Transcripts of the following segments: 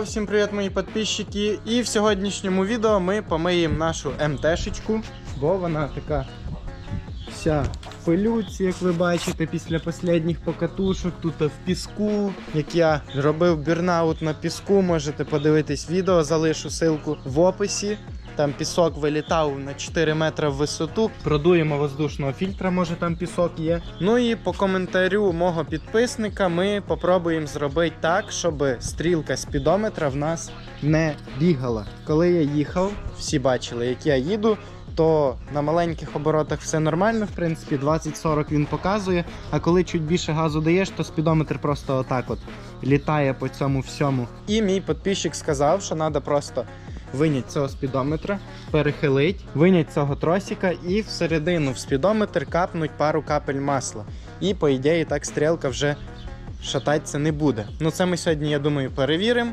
всім привіт, мої підписчики. І в сьогоднішньому відео ми помиємо нашу МТшечку, бо вона така вся в пилюці, як ви бачите, після останніх покатушок. Тут в піску. Як я робив бірнаут на піску, можете подивитись відео, залишу ссылку в описі. Там пісок вилітав на 4 метри в висоту. Продуємо воздушного фільтра, може там пісок є. Ну і по коментарю мого підписника ми попробуємо зробити так, щоб стрілка спідометра в нас не бігала. Коли я їхав, всі бачили, як я їду. То на маленьких оборотах все нормально, в принципі, 20-40 він показує. А коли чуть більше газу даєш, то спідометр просто отак от літає по цьому всьому. І мій підписчик сказав, що треба просто винять цього спідометра, перехилить, винять цього тросика і всередину в спідометр капнуть пару капель масла. І по ідеї так стрілка вже шататися не буде. Ну це ми сьогодні, я думаю, перевіримо.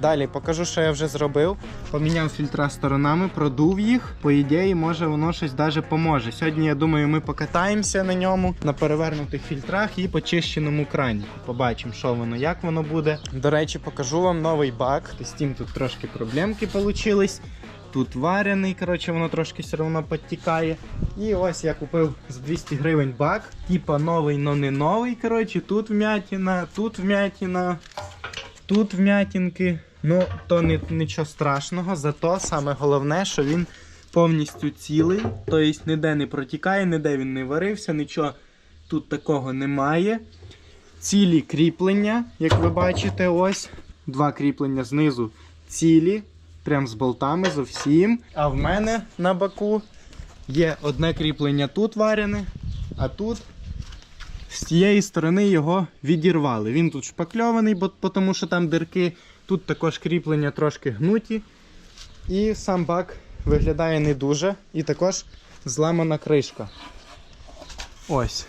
Далі покажу, що я вже зробив. Поміняв фільтра сторонами, продув їх. По ідеї, може воно щось даже поможе. Сьогодні, я думаю, ми покатаємося на ньому на перевернутих фільтрах і почищеному крані. Побачимо, що воно, як воно буде. До речі, покажу вам новий бак. З тим тут трошки проблемки получились. Тут варений, коротше, воно трошки все одно підтікає. І ось я купив за 200 гривень бак. Типа новий, но не новий. Коротше, тут вмятина, тут вмятина, тут вмятинки. Ну, то не, нічого страшного, зато саме головне, що він повністю цілий, тобто ніде не протікає, ніде він не варився, нічого тут такого немає. Цілі кріплення, як ви бачите, ось. Два кріплення знизу цілі, прям з болтами зовсім. А в мене на боку є одне кріплення тут варене, а тут з цієї сторони його відірвали. Він тут шпакльований, бо тому що там дирки. Тут також кріплення трошки гнуті. І сам бак виглядає не дуже. І також зламана кришка. Ось.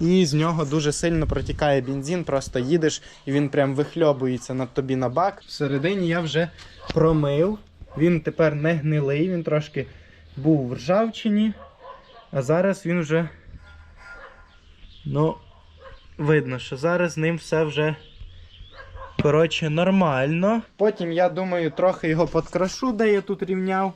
І з нього дуже сильно протікає бензин, просто їдеш і він прям вихльобується над тобі на бак. Всередині я вже промив. Він тепер не гнилий, він трошки був в ржавчині. А зараз він вже. Ну, видно, що зараз з ним все вже. Коротше, нормально. Потім, я думаю, трохи його подкрашу, де я тут рівняв,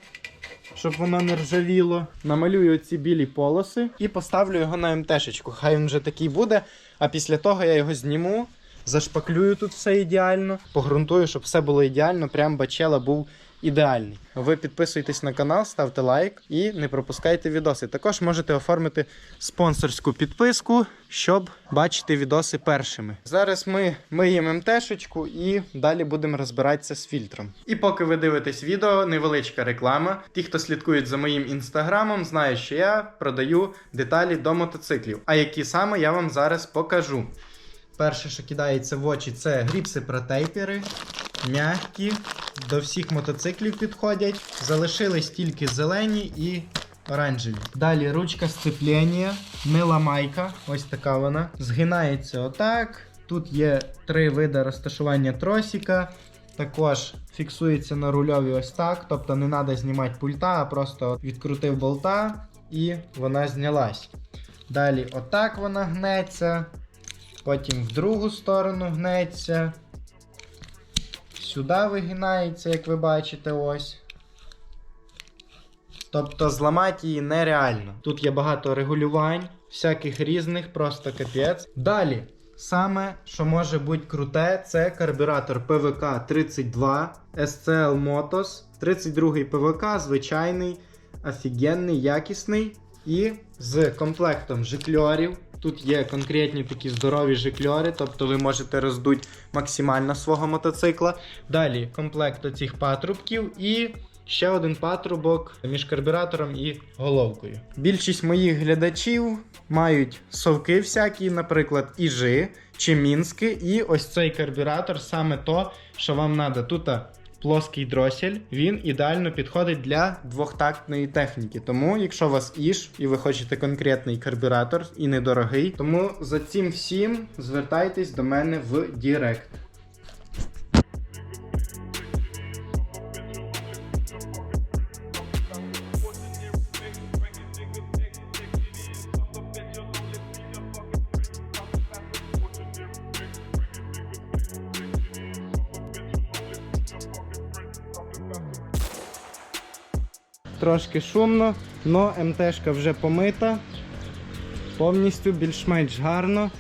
щоб воно не ржавіло. Намалюю ці білі полоси і поставлю його на МТшечку. Хай він вже такий буде. А після того я його зніму, зашпаклюю тут все ідеально, погрунтую, щоб все було ідеально, прям бачела був ідеальний. Ви підписуйтесь на канал, ставте лайк і не пропускайте відоси. Також можете оформити спонсорську підписку, щоб бачити відоси першими. Зараз ми миємо МТшечку і далі будемо розбиратися з фільтром. І поки ви дивитесь відео, невеличка реклама. Ті, хто слідкують за моїм інстаграмом, знають, що я продаю деталі до мотоциклів. А які саме я вам зараз покажу. Перше, що кидається в очі, це гріпси протейпери, м'які, до всіх мотоциклів підходять. Залишились тільки зелені і оранжеві. Далі ручка сцеплення, мила майка, ось така вона. Згинається отак. Тут є три види розташування тросика. Також фіксується на рульові ось так. Тобто не треба знімати пульта, а просто відкрутив болта і вона знялась. Далі отак вона гнеться. Потім в другу сторону гнеться. Сюди вигинається, як ви бачите, ось. Тобто зламати її нереально. Тут є багато регулювань, всяких різних, просто капець. Далі, саме, що може бути круте, це карбюратор ПВК 32 SCL Motos. 32 ПВК, звичайний, офігенний, якісний. І з комплектом жикльорів. Тут є конкретні такі здорові жикльори, тобто ви можете роздути максимально свого мотоцикла. Далі комплект оцих патрубків і ще один патрубок між карбюратором і головкою. Більшість моїх глядачів мають совки всякі, наприклад, іжи чи мінськи, і ось цей карбюратор саме то, що вам треба. Тут плоский дросель, він ідеально підходить для двохтактної техніки. Тому, якщо у вас іш і ви хочете конкретний карбюратор і недорогий, тому за цим всім звертайтесь до мене в Директ. Трошки шумно, но МТшка вже помита. Повністю більш-менш гарно.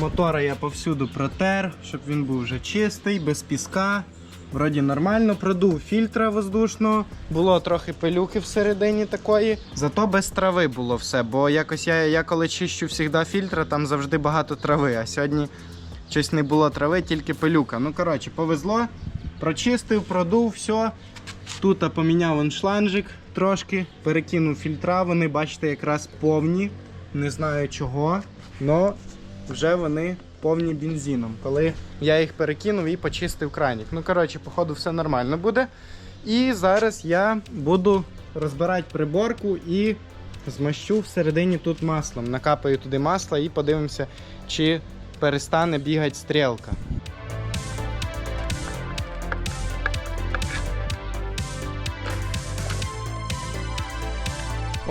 Мотора я повсюду протер, щоб він був вже чистий, без піска. Вроді нормально, продув фільтра воздушного. Було трохи пилюки всередині такої. Зато без трави було все. Бо якось я, я коли чищу завжди фільтра, там завжди багато трави. А сьогодні щось не було трави, тільки пилюка. Ну, коротше, повезло. Прочистив, продув, все. Тут поміняв он шланжик трошки, перекинув фільтра. Вони, бачите, якраз повні. Не знаю чого. Но вже вони повні бензином. Коли я їх перекинув і почистив кранік. Ну, коротше, походу, все нормально буде. І зараз я буду розбирати приборку і змащу всередині тут маслом. Накапаю туди масло і подивимося, чи перестане бігати стрілка.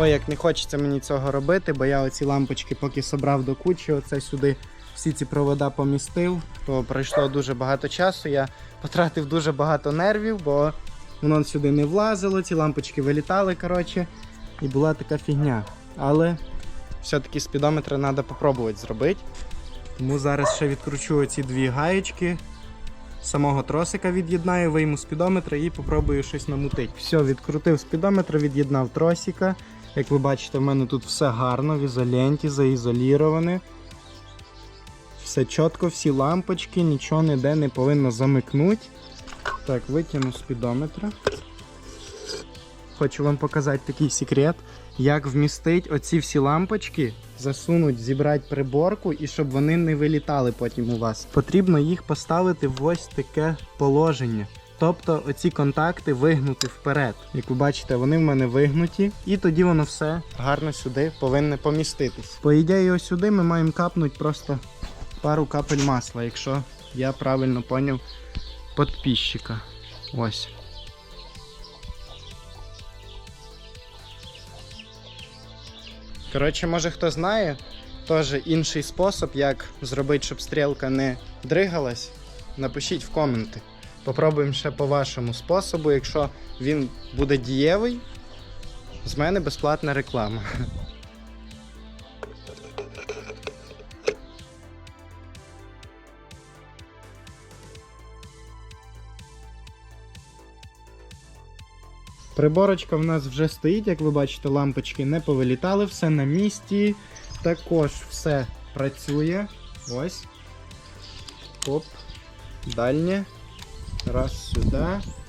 Ой, як не хочеться мені цього робити, бо я оці лампочки поки собрав до кучі, оце сюди всі ці провода помістив, то пройшло дуже багато часу. Я потратив дуже багато нервів, бо воно сюди не влазило, ці лампочки вилітали, коротше, і була така фігня. Але все-таки спідометр треба попробувати зробити. Тому зараз ще відкручу оці дві гаєчки. Самого тросика від'єднаю, вийму спідометра і попробую щось намутити. Все, відкрутив спідометр, від'єднав тросика. Як ви бачите, в мене тут все гарно, в ізоленті, заізоліроване. Все чітко, всі лампочки, нічого ніде не повинно замикнути. Так, витягну спідометра. Хочу вам показати такий секрет, як вмістити оці всі лампочки, засунуть, зібрати приборку і щоб вони не вилітали потім у вас. Потрібно їх поставити в ось таке положення. Тобто оці контакти вигнути вперед. Як ви бачите, вони в мене вигнуті, і тоді воно все гарно сюди повинне поміститись. По ідеї, ось сюди ми маємо капнути просто пару капель масла, якщо я правильно поняв підписчика. Ось. Коротше, може хто знає, теж інший спосіб, як зробити, щоб стрілка не дригалась, напишіть в коменти. Попробуємо ще по вашому способу. Якщо він буде дієвий, з мене безплатна реклама. Приборочка в нас вже стоїть, як ви бачите, лампочки не повилітали, все на місці. Також все працює. Ось. Оп. Дальнє. Раз сюди.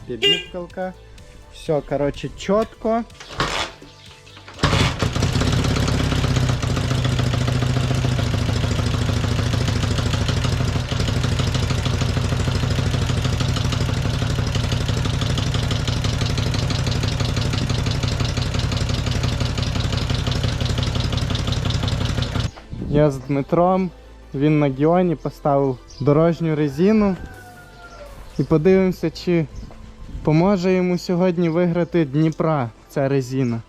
Підбівкалка. Все, коротше, чітко. Я з Дмитром, він на Гіоні поставив дорожню резину. І подивимося, чи поможе йому сьогодні виграти Дніпра ця резина.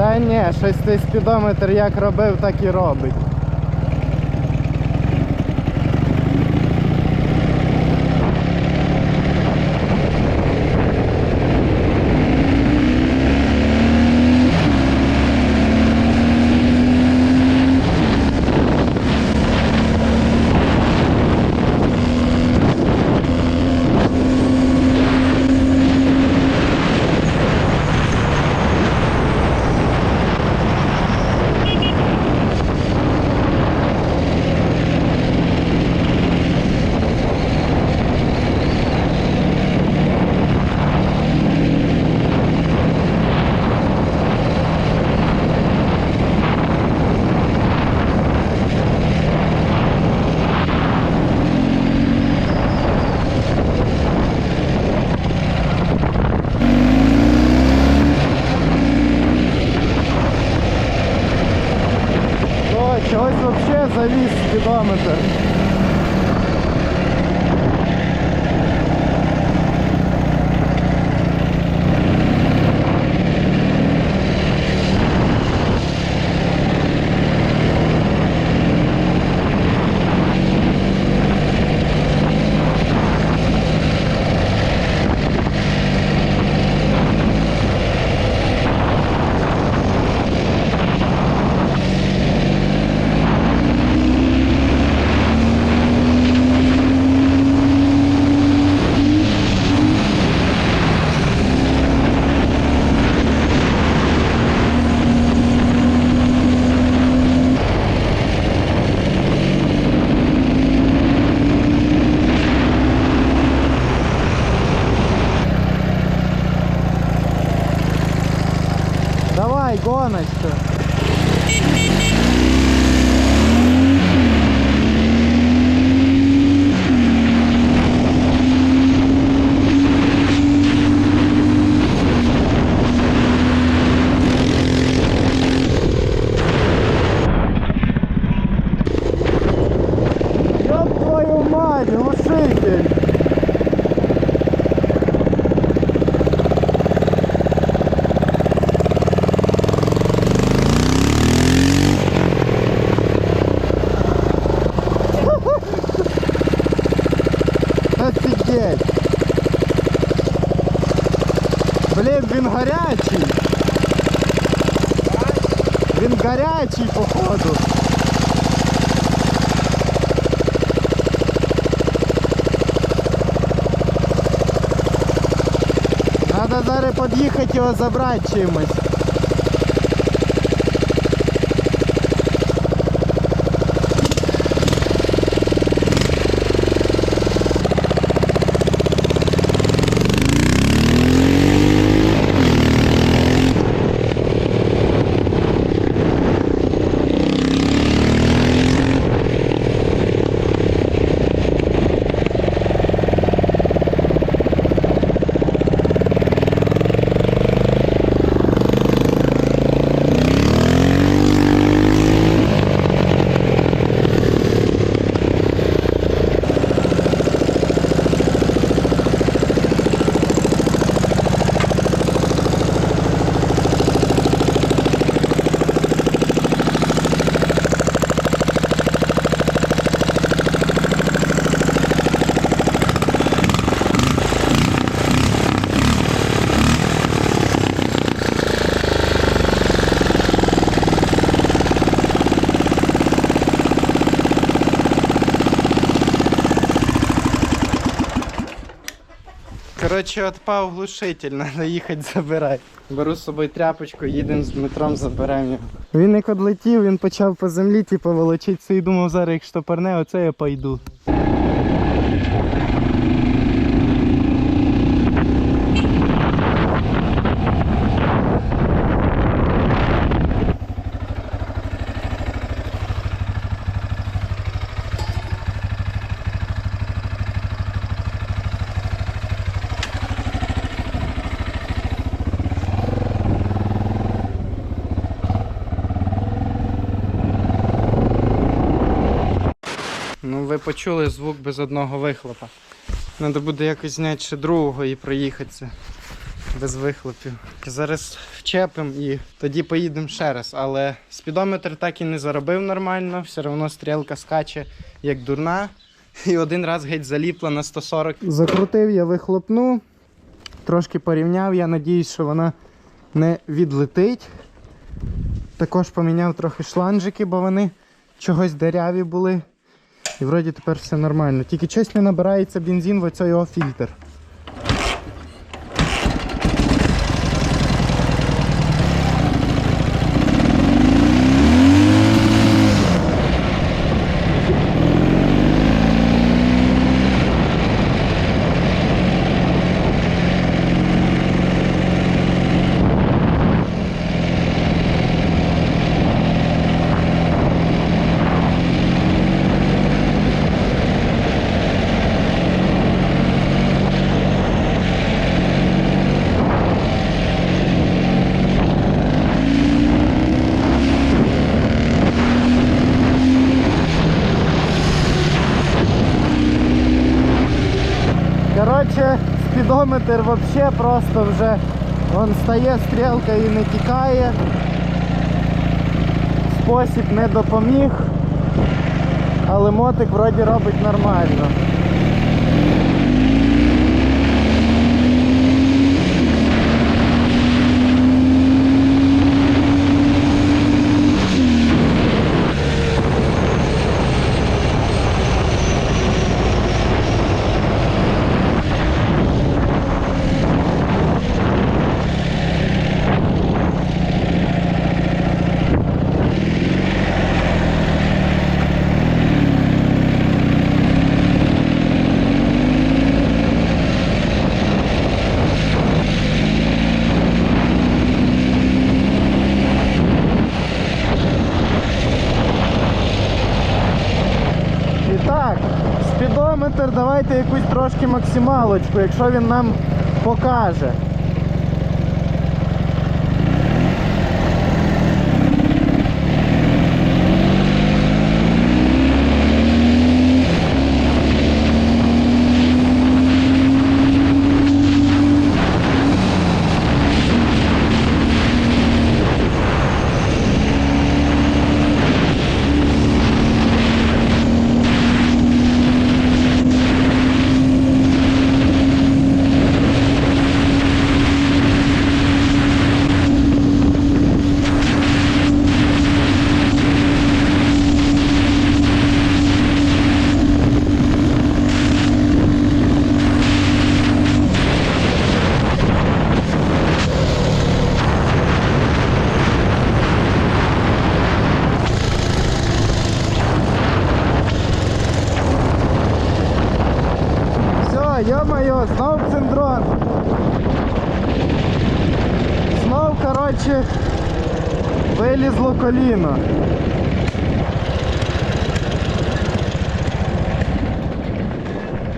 Та ні, щось спідометр як робив, так і робить. Завис спідометр. Блін, він гарячий! Він гарячий, походу! Надо зараз під'їхати його забрати чимось. Коротше, отпав глушитель, треба їхати забирати. Беру з собою тряпочку, їдемо з Дмитром, заберемо його. Він як одлетів, він почав по землі, типу, волочитися і думав, зараз як штопорне, оце я пойду. Ну, ви почули звук без одного вихлопа. Треба буде якось зняти ще другого і проїхатися без вихлопів. Зараз вчепимо і тоді поїдемо ще раз. Але спідометр так і не заробив нормально, все одно стрілка скаче як дурна. І один раз геть заліпла на 140. Закрутив я вихлопну, трошки порівняв, я надіюсь, що вона не відлетить. Також поміняв трохи шланжики, бо вони чогось деряві були. І вроді тепер все нормально. Тільки чесно набирається бензин в оцей його фільтр. Спідометр взагалі просто вже Вон стає стрілка і не тікає. Спосіб не допоміг, але мотик вроді робить нормально. І так, спідометр, давайте якусь трошки максималочку, якщо він нам покаже. Все, ё-моё, знов циндрон. Знов, коротше, вилізло коліно.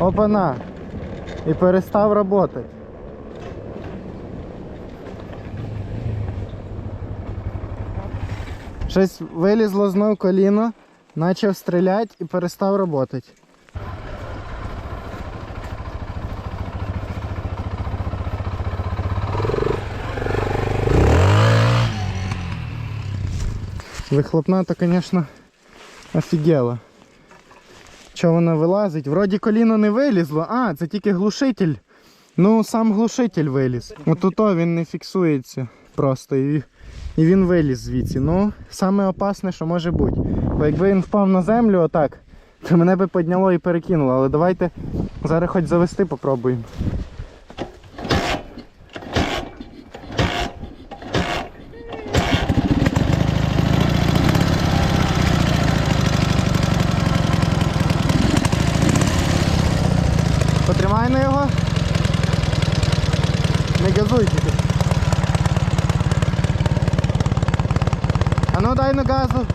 Опана. І перестав працювати. Щось вилізло знов коліно, почав стріляти і перестав працювати. Вихлопна-то, конечно, офігела. Що вона вилазить? Вроді коліно не вилізло. А, це тільки глушитель. Ну, сам глушитель виліз. От то він не фіксується просто. І, і він виліз звідси. Ну, саме опасне, що може бути. Бо якби він впав на землю отак, то мене би підняло і перекинуло. Але давайте зараз хоч завести попробуємо. Потримай на його. Не газуй тільки. А ну дай на газу.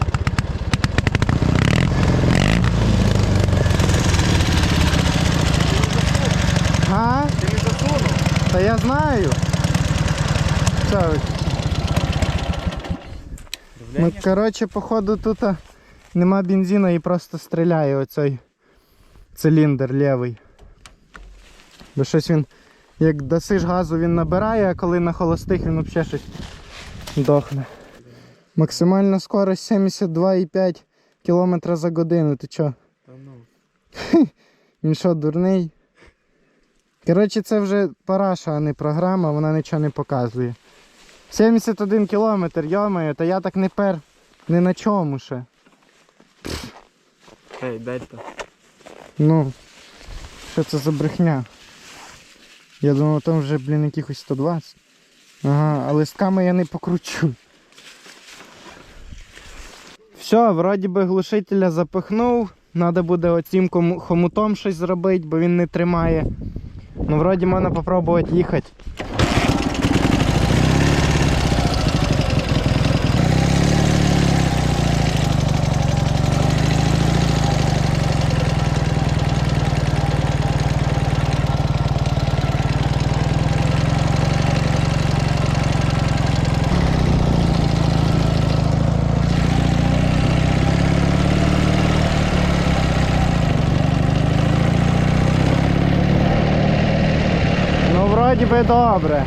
А? Ти не засунув? Та я знаю. Ну, коротше, походу тут нема бензину і просто стріляє оцей циліндр лівий. Бо щось він, як досиш газу, він набирає, а коли на холостих він взагалі щось дохне. Максимальна скорость 72,5 км за годину. Ти чо? Та ну. Він що, дурний? Коротше, це вже параша, а не програма, вона нічого не показує. 71 кілометр, йомаю, та я так не пер ні на чому ще. Ей, дельта. Ну, що це за брехня? Я думав, там вже, блін, якихось 120. Ага, а листками я не покручу. Все, вроді би глушителя запихнув. Надо буде оцім хомутом щось зробити, бо він не тримає. Ну, вроде можно попробовать попробувати Ну вроді би добре.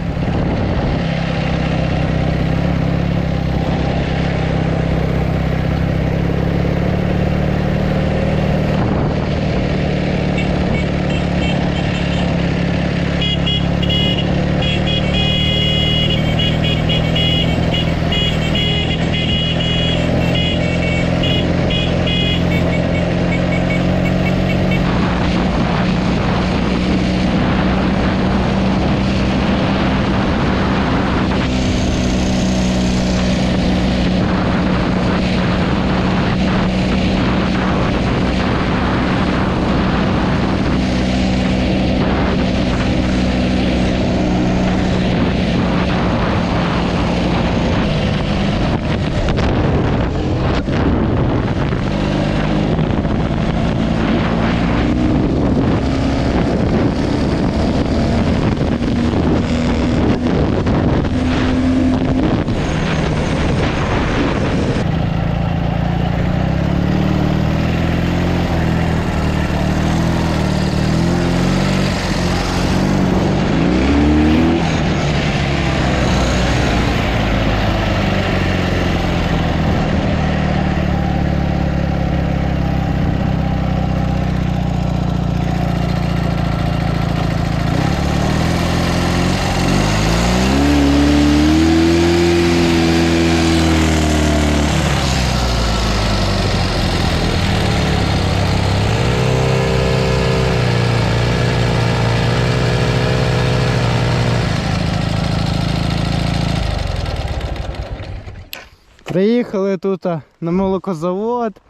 Приїхали тут на молокозавод.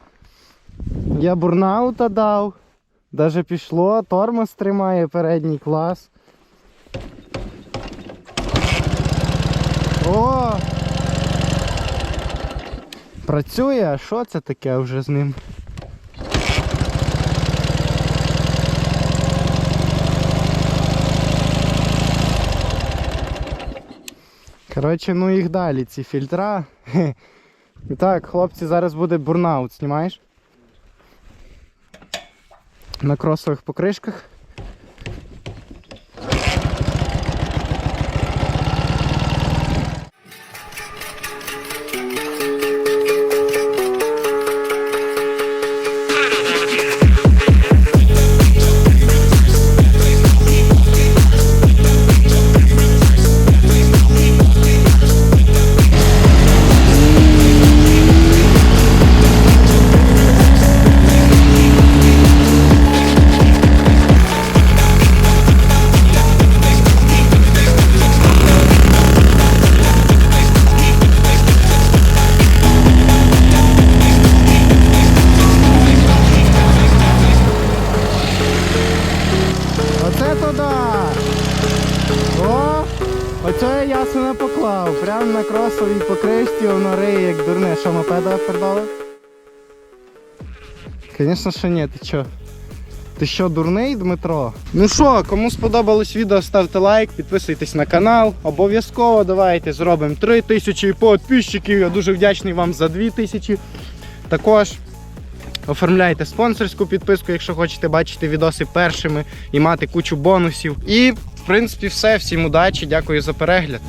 Я бурнаута дав. Даже пішло, тормоз тримає передній клас. О! Працює, а що це таке вже з ним? Коротше, ну їх далі, ці фільтра. І так, хлопці, зараз буде бурнаут, знімаєш? На кросових покришках. На кросовій покришці воно риє, як дурне. Що, мопеда пердали? Звісно, що ні, ти чо? Ти що, дурний, Дмитро? Ну що, кому сподобалось відео, ставте лайк, підписуйтесь на канал. Обов'язково давайте зробимо 3000 підписчиків. Я дуже вдячний вам за 2000. Також оформляйте спонсорську підписку, якщо хочете бачити відоси першими і мати кучу бонусів. І, в принципі, все. Всім удачі, дякую за перегляд.